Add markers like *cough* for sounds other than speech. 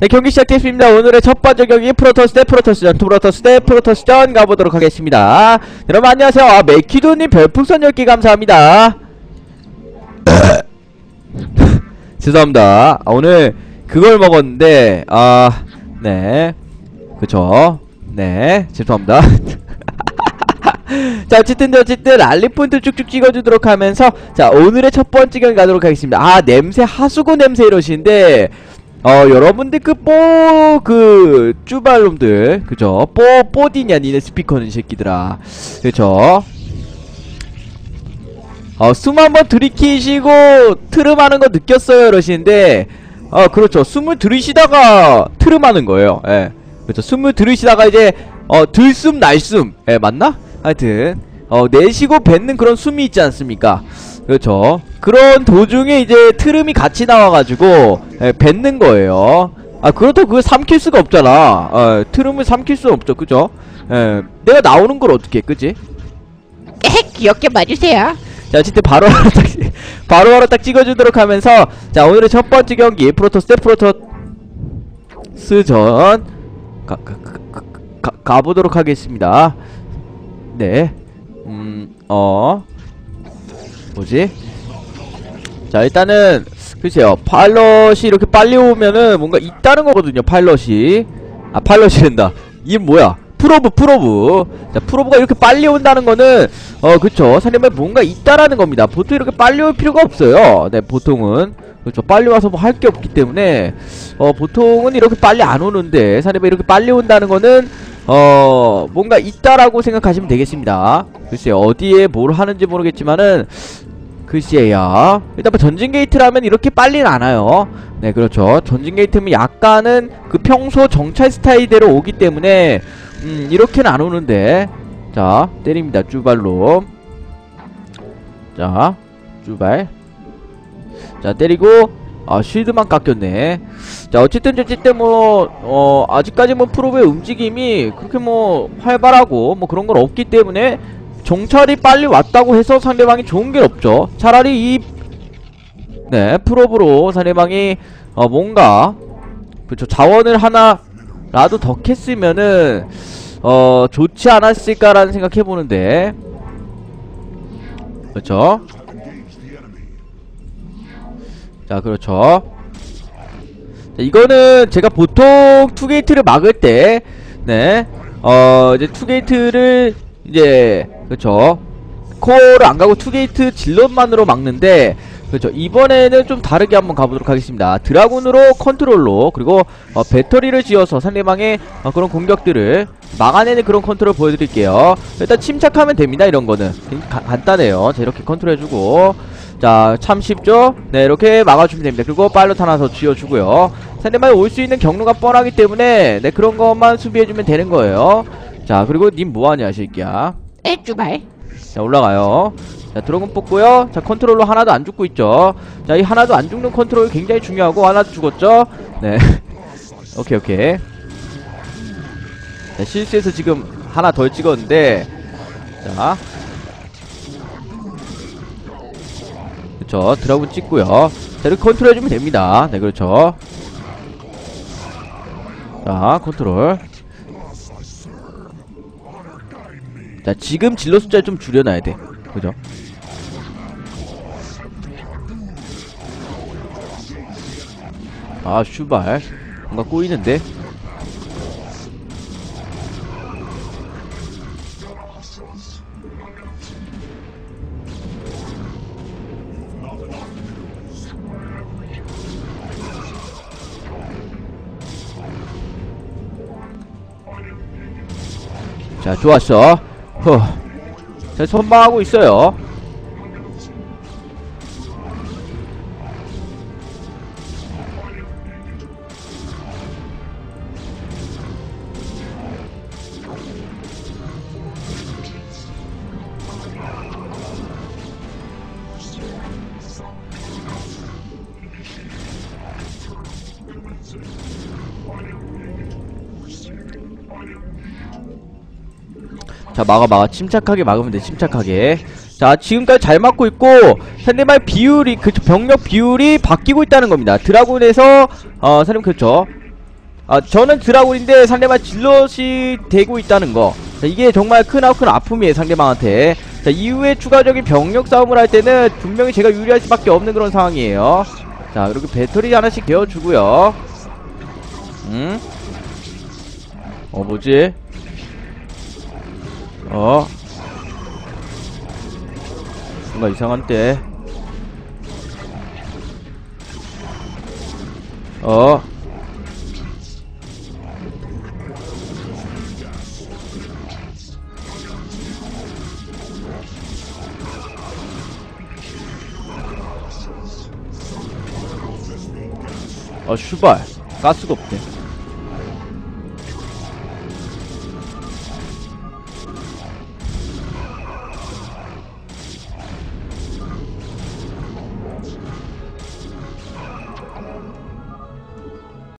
네, 경기 시작됐습니다. 오늘의 첫 번째 경기 프로토스 대 프로토스전, 프로토스 대 프로토스전 가보도록 하겠습니다. 여러분 안녕하세요. 아, 메키도님 별풍선 10개 감사합니다. *laughs* 죄송합니다. 아, 오늘 그걸 먹었는데, 아, 네. 그쵸. 네. 죄송합니다. *laughs* 자 어쨌든 어쨌든 랄리 포인트 쭉쭉 찍어주도록 하면서 자 오늘의 첫 번째 경기 가도록 하겠습니다 아 냄새 하수구 냄새 이러시는데 어 여러분들 그뽀그 쭈발놈들. 그죠? 뽀 뽀디냐 니네 스피커는 이 새끼들아. 그쵸 어숨 한번 들이키시고 트름하는 거 느꼈어요 이러시는데 어 그렇죠. 숨을 들이쉬다가 트름하는 거예요. 예. 그렇죠. 숨을 들이쉬다가 이제 어 들숨 날숨. 예 맞나? 하여튼. 어 내쉬고 뱉는 그런 숨이 있지 않습니까? 그렇죠 그런 도중에 이제 트름이 같이 나와가지고 예, 뱉는 거예요. 아 그렇다고 그걸 삼킬 수가 없잖아. 어, 트름을 삼킬 수 없죠. 그죠? 예, 내가 나오는 걸 어떻게 그지? 에헤 귀엽게 봐주세요. 자 어쨌든 바로 *laughs* 바로 딱 바로 바로 딱 찍어주도록 하면서 자 오늘의 첫 번째 경기 프로토스 대 프로토스전 가, 가, 가, 가, 가, 가보도록 하겠습니다. 네. 음, 어. 뭐지 자 일단은 글쎄요 파일럿이 이렇게 빨리 오면은 뭔가 있다는 거거든요 파일럿이. 아 파일럿이 된다. 이게 뭐야? 프로브 프로브. 자 프로브가 이렇게 빨리 온다는 거는 어 그쵸. 사람에 뭔가 있다라는 겁니다. 보통 이렇게 빨리 올 필요가 없어요. 네 보통은. 그렇죠 빨리 와서 뭐 할 게 없기 때문에 어 보통은 이렇게 빨리 안 오는데 사람에 이렇게 빨리 온다는 거는 어 뭔가 있다라고 생각하시면 되겠습니다. 글쎄요 어디에 뭘 하는지 모르겠지만은 글쎄요. 일단 뭐 전진 게이트라면 이렇게 빨리는 안 와요. 네 그렇죠. 전진 게이트면 약간은 그 평소 정찰 스타일대로 오기 때문에 음 이렇게는 안 오는데. 자 때립니다. 쭈발로. 자 쭈발. 자 때리고 아 쉴드만 깎였네. 자 어쨌든 어쨌든 뭐어 아직까지 뭐 프로브의 움직임이 그렇게 뭐 활발하고 뭐 그런 건 없기 때문에 정찰이 빨리 왔다고 해서 상대방이 좋은 게 없죠. 차라리 이 네, 프로브로 상대방이 어 뭔가 그쵸 자원을 하나라도 더 캤으면은 어 좋지 않았을까라는 생각해보는데. 그렇죠? 자 그렇죠. 자, 이거는 제가 보통 투게이트를 막을 때 네, 어 이제 투게이트를 이제 그렇죠 코어를 안 가고 투게이트 질럿만으로 막는데 그렇죠 이번에는 좀 다르게 한번 가보도록 하겠습니다. 드라군으로 컨트롤로 그리고 어, 배터리를 지어서 상대방의 어, 그런 공격들을 막아내는 그런 컨트롤 보여드릴게요. 일단 침착하면 됩니다 이런 거는. 가, 간단해요. 자 이렇게 컨트롤 해주고. 자 참 쉽죠? 네 이렇게 막아주면 됩니다. 그리고 파일럿 하나 더 쥐어주고요. 상대방이 올 수 있는 경로가 뻔하기 때문에 네 그런 것만 수비해주면 되는 거예요 자 그리고 님 뭐하냐 이 새끼야? 에 주발. 자 올라가요. 자 드래곤 뽑고요. 자 컨트롤로 하나도 안 죽고 있죠. 자 이 하나도 안 죽는 컨트롤 굉장히 중요하고 하나도 죽었죠? 네. *laughs* 오케이 오케이. 자 실수해서 지금 하나 덜 찍었는데. 자. 그쵸 드라군 찍고요. 자 이렇게 컨트롤 해주면 됩니다. 네 그렇죠. 자 컨트롤 자 지금 진로 숫자를 좀 줄여놔야 돼. 그죠? 아 슈발. 뭔가 꼬이는데? 자 좋았어 후. 자 선방하고 있어요 자 막아 막아. 침착하게 막으면 돼 침착하게. 자 지금까지 잘 막고 있고 상대방의 비율이 그 병력 비율이 바뀌고 있다는 겁니다. 드라군에서 어 사람 그렇죠. 아 저는 드라군인데 상대방 질럿이 되고 있다는 거. 자, 이게 정말 크나큰 큰 아픔이에요 상대방한테. 자 이후에 추가적인 병력 싸움을 할 때는 분명히 제가 유리할 수밖에 없는 그런 상황이에요. 자 그리고 배터리 하나씩 개어주고요. 음? 어 뭐지? 어 뭔가 이상한데 어 어, 슈발. 가스가 없대.